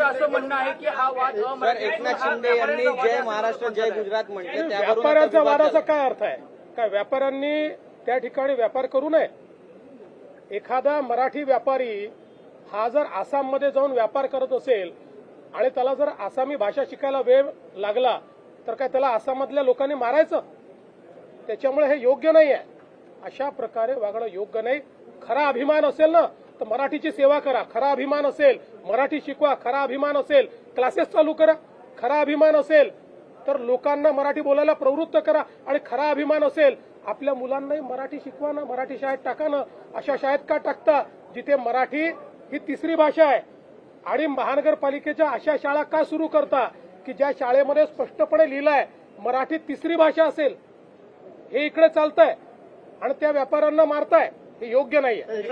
असं म्हणणं आहे की हा वाद सर एकनाथ शिंदे यांनी जय महाराष्ट्र जय गुजरात म्हटले व्यापाऱ्यांचा वाराचा काय अर्थ आहे काय व्यापाऱ्यांनी त्या ठिकाणी व्यापार करू नये एखादा मराठी व्यापारी हा जर आसाममध्ये जाऊन व्यापार करत असेल आणि त्याला जर आसामी भाषा शिकायला वेळ लागला तर काय त्याला आसाममधल्या लोकांनी मारायचं त्याच्यामुळे हे योग्य नाही आहे अशा प्रकारे वागणं योग्य नाही. खरा अभिमान असेल ना तर मराठीची सेवा करा. खरा अभिमान असेल मराठी शिकवा. खरा अभिमान असेल क्लासेस चालू करा. खरा अभिमान असेल तर लोकांना मराठी बोलायला प्रवृत्त करा. आणि खरा अभिमान असेल आपल्या मुलांनाही मराठी शिकवा ना मराठी शाळेत टाका ना. अशा शाळेत का टाकता? जिथे मराठी ही तिसरी भाषा आहे. आणि महानगरपालिकेच्या अशा शाळा का सुरू करता? की ज्या शाळेमध्ये स्पष्टपणे लिहिलंय मराठी तिसरी भाषा असेल. हे इकडे चालतंय. आणि त्या व्यापाऱ्यांना मारताय हे योग्य नाहीये.